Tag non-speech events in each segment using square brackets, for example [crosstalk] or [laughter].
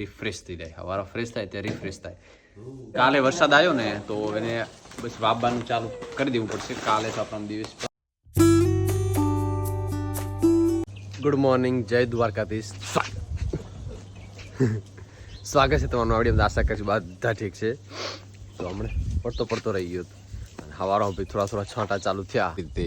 Refresh થઈ જાય હવારો fresh થાય ત્યારે રિફ્રેશ થાય કાલે વરસાદ આવ્યો ને તો એને બસ વાવવાનું ચાલુ કરી દેવું પડશે. કાલે તો આપણા દિવસ ગુડ મોર્નિંગ જય દ્વારકાધીશ. સ્વાગત છે તમારું આવડી આશા કરીશું બધા ઠીક છે. તો હમણાં પડતો પડતો રહી ગયો હતો. અને હવારો થોડા થોડા છાંટા ચાલુ થયા. રીતે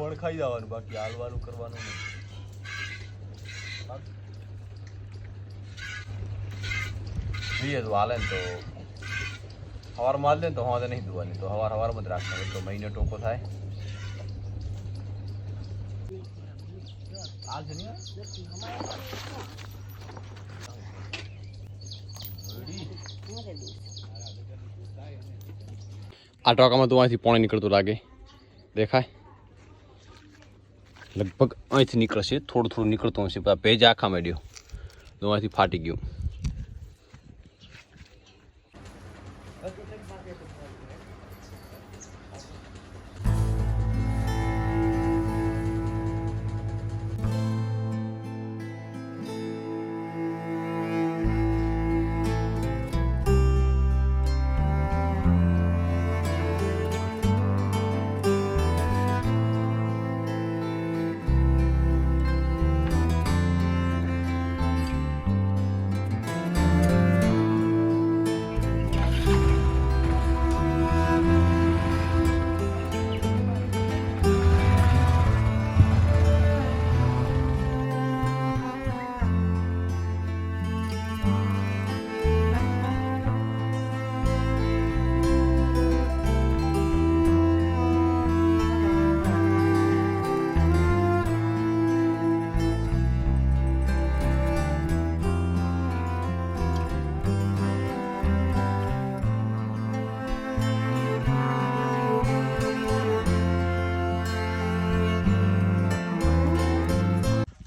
ખોળ ખાઈ જવાનું, બાકી હાલવાનું કરવાનું નહીં. જોઈએ તો હાલે ને તો. સવારમાં હાલ દે ને તો હવા નહીં ધોવાની, તો હવાર હવારમાં જ રાખવાનું તો મહિનો ટોકો થાય. આ ટોકામાં તો અહીંથી પાણી નીકળતું લાગે. દેખાય? લગભગ અહીંથી નીકળશે, થોડું થોડું નીકળતું હશે બધા ભેજ આખા માંડ્યો. તો અહીંથી ફાટી ગયું.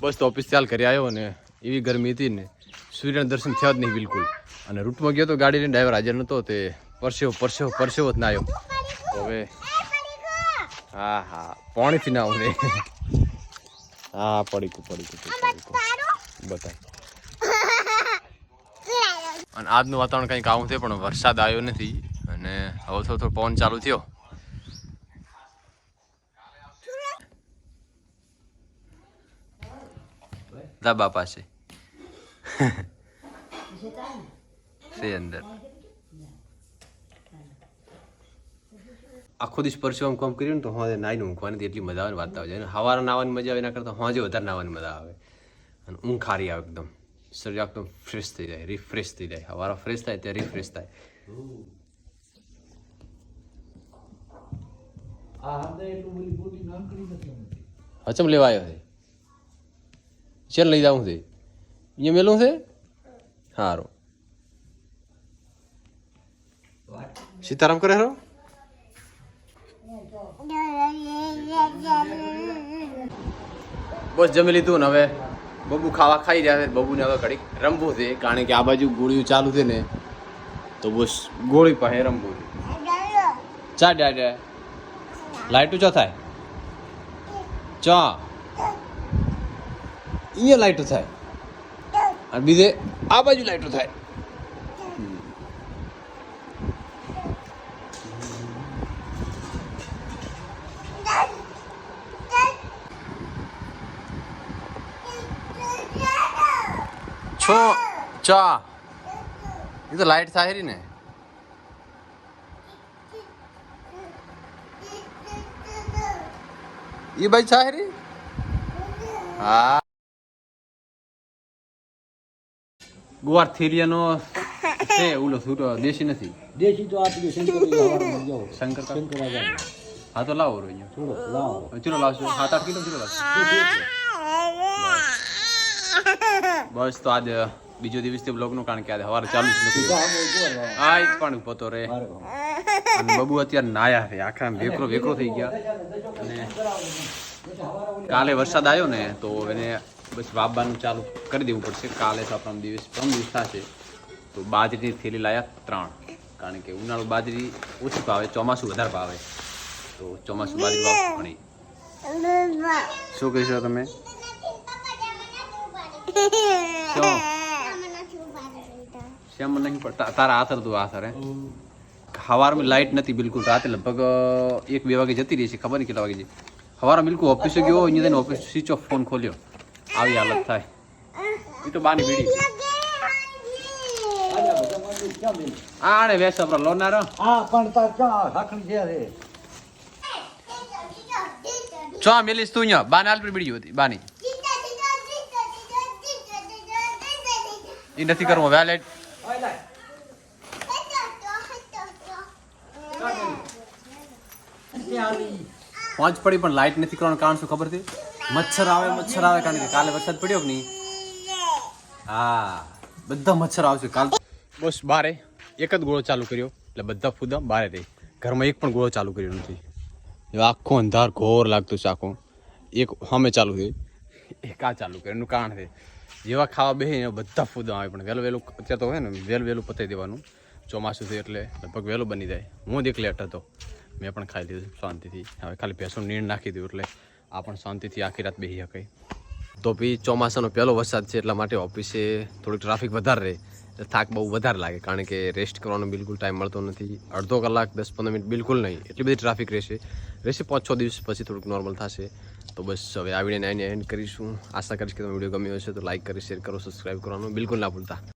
બસ તો ઓફિસ ચાલ કરી આવ્યો ને એવી ગરમી હતી ને, સૂર્યના દર્શન થયા જ નહીં બિલકુલ. અને રૂટમાં ગયો તો ગાડીને ડ્રાઈવર હાજર નહોતો તે પરસેવો પરસેવો પરસેવો જ ના આવ્યો. હવે હા હા, પાણીથી ના આવું રે હા પડીકું પડીકું પડીકું. બતાય. અને આજનું વાતાવરણ કંઈક આવું છે, પણ વરસાદ આવ્યો નથી. અને હવે થોડો થોડો પવન ચાલુ થયો. ધાબા પાસે. [laughs] છે અંદર. આખો દિવસ પરસેવો આમ કામ કર્યું ને તો હોજે નાઈને ઊંઘવાની એટલી મજા આવે ને વાત આવે હવારે નાવાની મજા આવે એના કરતાં હોજે વધારે નાવાની મજા આવે. અને ઊંઘ ખારી આવે એકદમ. શરીર એકદમ ફ્રેશ થઈ જાય રિફ્રેશ થઈ જાય. હવારા ફ્રેશ થાય ત્યારે રિફ્રેશ થાય. હચમ લેવા આવ્યો છે? ચાલ લઈ જાઉં છે અહીંયા મેલું છે સારું સીતારામ કરે હરો બસ જમી લીધું ને હવે બબુ ખાવા ખાઈ રહ્યા બબુને હવે ઘડીક રમવું છે કારણ કે આ બાજુ ગોળીઓ ચાલુ છે તો બસ ગોળી પાસે રમવું છે ચા ડેડે લાઇટું ચો થાય ચા અહીંયા લાઈટું થાય. અને બીજે આ બાજુ લાઈટું થાય. છો ચા એ તો લાઈટ થાય ને. એ બાજુ રહી? હા. ગુવાર થેલિયાનો છે ઓલો છૂટો દેશી નથી. દેશી તો આપી દો શંકર [laughs] શંકર? શંકર હા તો લાવો રોઈ થોડો લાવો. ચલો લાવશો? સાત આઠ કિલો ચલો લાવશો? બસ તો આજ બીજો દિવસ તે બ્લોગનું કારણ કે આજે સવારે ચાલુ જ નથી. આ જ પણ પોતો રે. અને બબુ અત્યારે નાયા છે આખા વેકરો વેકરો થઈ ગયા. અને કાલે વરસાદ આવ્યો ને તો એને બસ વાવવાનું ચાલુ કરી દેવું પડશે. કાલે પ્રમ દિવસ ત્રણ દિવસ થશે. તો બાજરીની થેલી લાયા ત્રણ. કારણ કે ઉનાળુ બાજરી ઓછી ભાવે, ચોમાસું વધારે ભાવે. તો ચોમાસું બાજરી વાવ ઘણી. શું કહેશો તમે? શું? શ્યામ નહીં પડતા તારા આથર તું આથર હે? સવારમાં લાઇટ નથી બિલકુલ, રાતે લગભગ, એક બે વાગે જતી રહી છે, ખબર નહીં કેટલા વાગે છે. સવારમાં બિલકુલ ઓફિસે ગયો, અહીંયા ઓફિસ સ્વિચ ઓફ ફોન ખોલ્યો. આવી હાલત થાય. એ તો બાની બીડી આને વેસ આપણો લોનારો. હા પણ તાર ક્યાં રાખણી છે રે? ચો મેલીસ તું અહીંયા બાને હાલ પર બીડી હતી બાની. એ નથી કરવો વેલેટ પાંચ પડી પણ લાઇટ નથી કરવાનું કારણ શું ખબર છે? મચ્છર આવે મચ્છર આવે કારણ કે કાલે વરસાદ પડ્યો કે નહીં? હા, બધા મચ્છર આવશે. કાલ બસ બારે એક જ ગોળો ચાલુ કર્યો. એટલે બધા ફૂદા બારે રહી ઘરમાં એક પણ ગોળો ચાલુ કર્યો નથી. આખો અંધાર ઘોર લાગતું છે આખો. એક સામે ચાલુ થઈ એક આ ચાલુ કર્યું. એનું કારણ છે, જેવા ખાવા બેસે બધા ફૂદા આવે. પણ વહેલું વહેલું અત્યારે તો હોય ને, વહેલું વહેલું પતાવી દેવાનું. ચોમાસું થયું એટલે લગભગ વહેલું બની જાય. હું જ એક લેટ હતો. મેં પણ ખાઈ લીધું શાંતિથી. હવે ખાલી ભેંસનું નીણ નાખી દીધું એટલે આ પણ શાંતિથી આખી રાત બેસી શકાય. તો બી ચોમાસાનો પહેલો વરસાદ છે એટલા માટે ઓફિસે થોડીક ટ્રાફિક વધારે રહે. એટલે થાક બહુ વધારે લાગે, કારણ કે રેસ્ટ કરવાનો બિલકુલ ટાઈમ મળતો નથી. અડધો કલાક, દસ પંદર મિનિટ બિલકુલ નહીં. એટલી બધી ટ્રાફિક રહેશે. રહેશે પાંચ છ દિવસ પછી થોડુંક નોર્મલ થશે. તો બસ હવે આવીને વિડીયોને એન્ડ કરીશું. આશા કરીશ કે તમે વીડિયો ગમ્યો હશે તો લાઈક કરી શેર કરો સબસ્ક્રાઈબ કરવાનું બિલકુલ ના ભૂલતા.